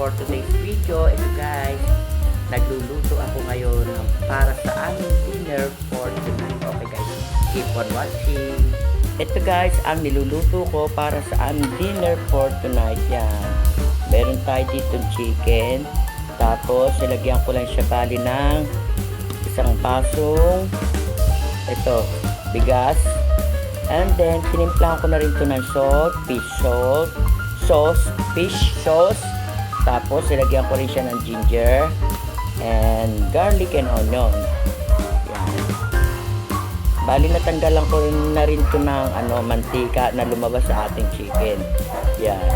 for today's video. Ito guys, nagluluto ako ngayon para sa aming dinner for tonight. Okay guys, keep on watching. Ito guys, ang niluluto ko para sa aming dinner for tonight. Yan. Meron tayo dito chicken. Tapos, nilagyan ko lang siya bali ng isang pasong ito, bigas. And then, tinimplahan ko na rin ito ng salt, fish salt, sauce, fish sauce. Tapos, ilagyan ko rin siya ng ginger and garlic and onion. Yan. Bali, natanggalan ko rin na rin ito ng ano, mantika na lumabas sa ating chicken. Yan.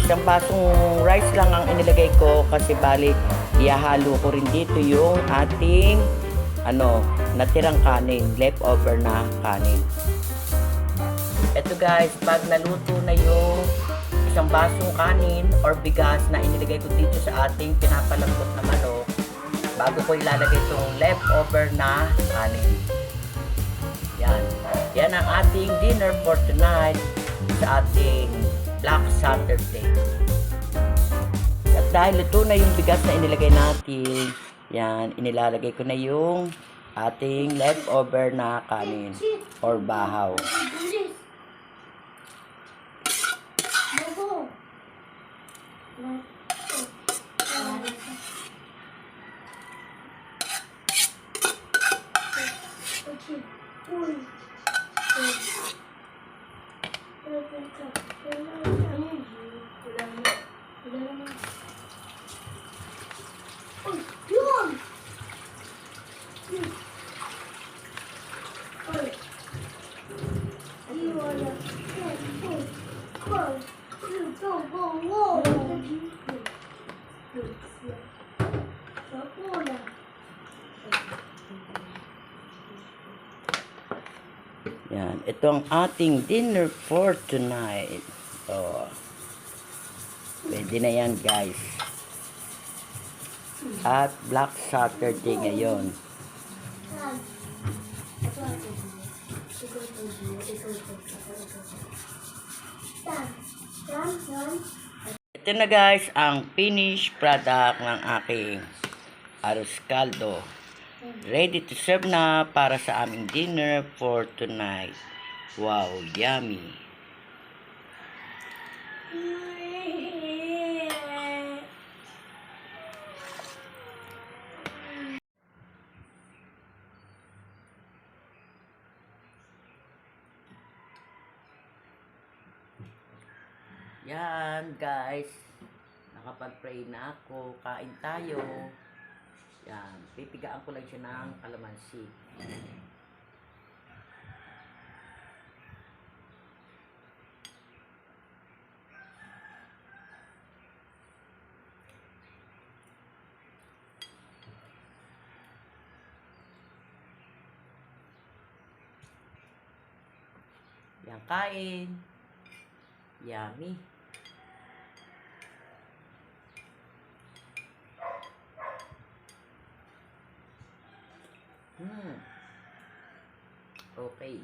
Isang basong rice lang ang inilagay ko kasi bali, ihahalo ko rin dito yung ating ano, natirang kanin, leftover na kanin. Ito guys, pag naluto na yung isang basong kanin or bigas na inilagay ko dito sa ating pinapalambot na manok, bago ko ilalagay itong leftover na kanin. Yan. Yan ang ating dinner for tonight sa ating Black Saturday. At dahil ito na yung bigas na inilagay natin, yan, inilalagay ko na yung ating leftover na kanin or bahaw. Ito ang ating dinner for tonight. Oh. Pwede na yan, guys. At Black Saturday ngayon. Ito na guys, ang finished product ng aking arroz caldo. Ready to serve na para sa aming dinner for tonight. Wow, yummy. Yan, guys. Nakapag-pray na ako. Kain tayo. Yan. Pipigaan ko lang siya ng kalamansi. Yan, kain. Yummy. Hmm. Okay.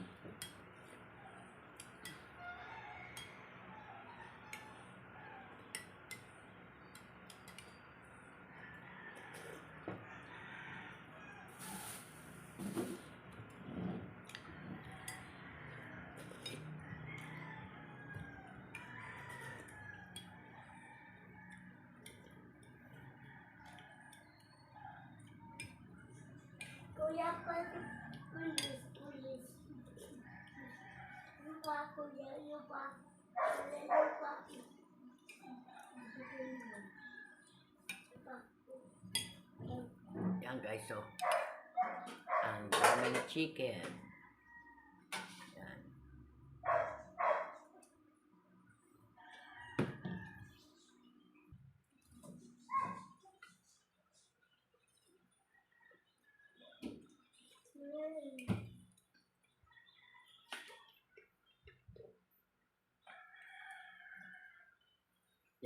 Kuya, pulis, pulis. Lupa, kuya, lupa. Kuya, lupa. Yan guys, so. Ang dami na chicken.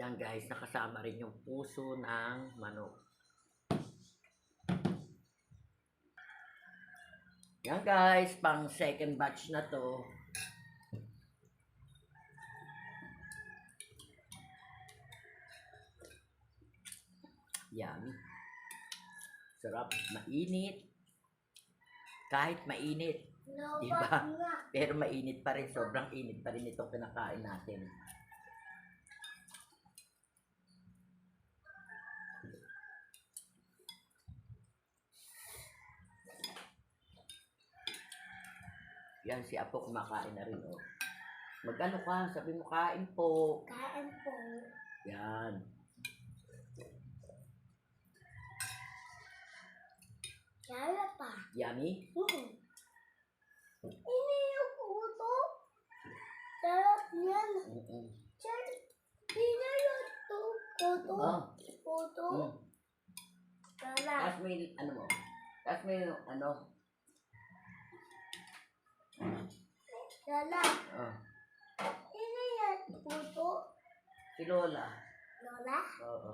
Yan guys, nakasama rin yung puso ng manok. Yan guys, pang second batch na to. Yan. Sarap. Mainit. Kahit mainit. Diba? Pero mainit pa rin. Sobrang init pa rin itong pinakain natin. Yan, si Apo kumakain na rin, oh. Mag-ano ka, sabi mo kain po. Kain po. Yan. Kaya pa. Yummy? Hmm. Ini yung puto. Sarap yan. Mm-mm. Ini yung tu- puto. Oh. Puto. Mm. Sarap. Tapos may, ano mo, tapos may, ano, Sarap. oh, Ini yung puto. si Lola. Lola. Oo.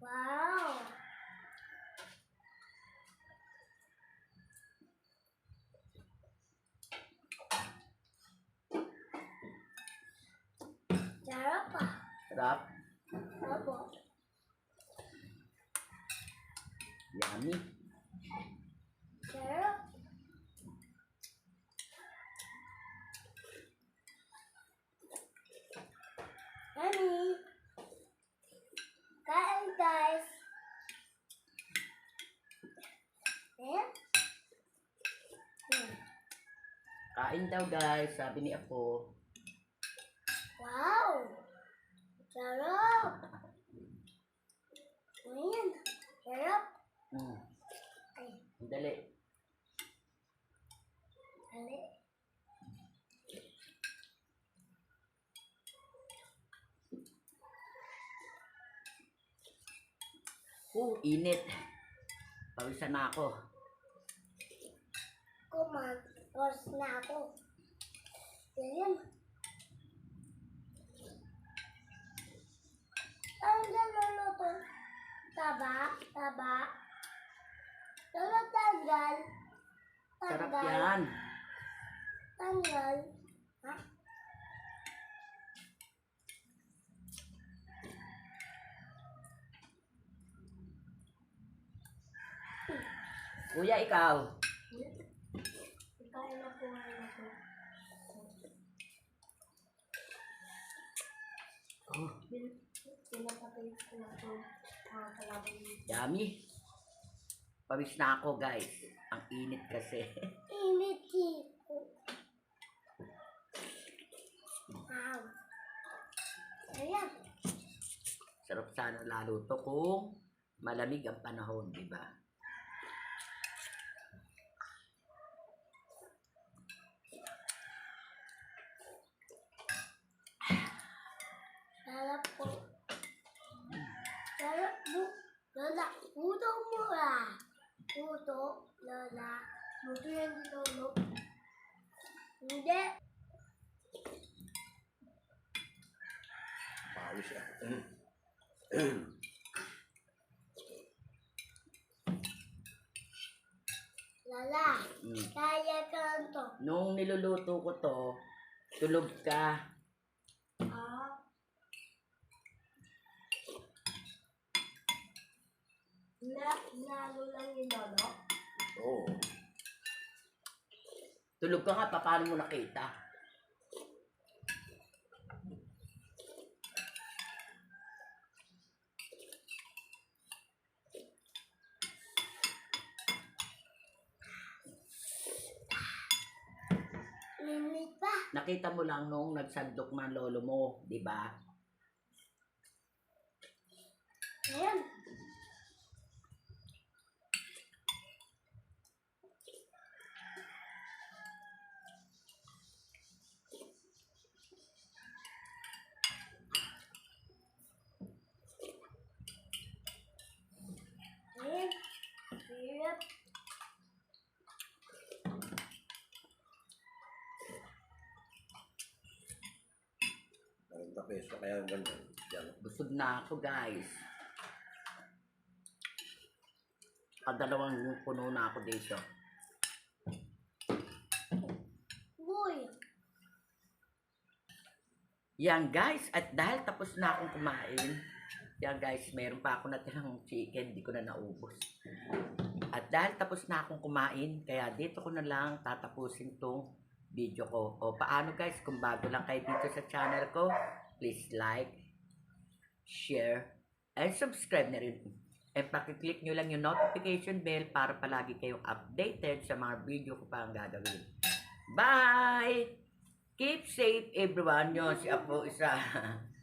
Wow. Sarap pa. Sarap. Opo. Yummy. Sarap. Honey. Kain guys. Ayan. Hmm. Kain daw guys, sabi ni Apo. Wow! Sarap! Ayan. Sarap. Mm. Ay, Dali. dali. Oh, init. Pawisan na ako. Oras na ako. Ayan. Ang naluluto. Taba. Taba. Taba tanggal. Sarap yan. Tanggal. Ha? Kuya, ikaw. Kain na po kain na po. Oh, Pinapatay ko na po mga kalaban dito. yummy. Pawis na ako guys. Ang init kasi. Init dito. Wow. Ayan. Sarap sana lalo to kung malamig ang panahon, di ba? Sarap po. Sarap po. Lola, puto mo ah. Puto, Lola. Puto yan dito, no? Hindi. Pawis siya. Lola, Mm. kaya ka lang to. Nung niluluto ko to, tulog ka. Ah. Na, lalo lang yung lolo. Oo. Tulog ka nga, pa, paano mo nakita? Nakita mo lang nung nagsandok man lolo mo, di ba? Ayan. Ayan. Hirap. Maganda peso kaya ang ganda. Yan. Busog na ako, guys. Kadalawang puno na ako dito. Boy. Yan, guys. At dahil tapos na akong kumain, yan, guys, meron pa ako natirang chicken. Di ko na naubos. At dahil tapos na akong kumain, kaya dito ko na lang tatapusin tong video ko. O paano guys, kung bago lang kayo dito sa channel ko, please like, share, and subscribe na rin. And pakiclick nyo lang yung notification bell para palagi kayong updated sa mga video ko pa ang gagawin. Bye! Keep safe everyone. Yun, si Apo isa.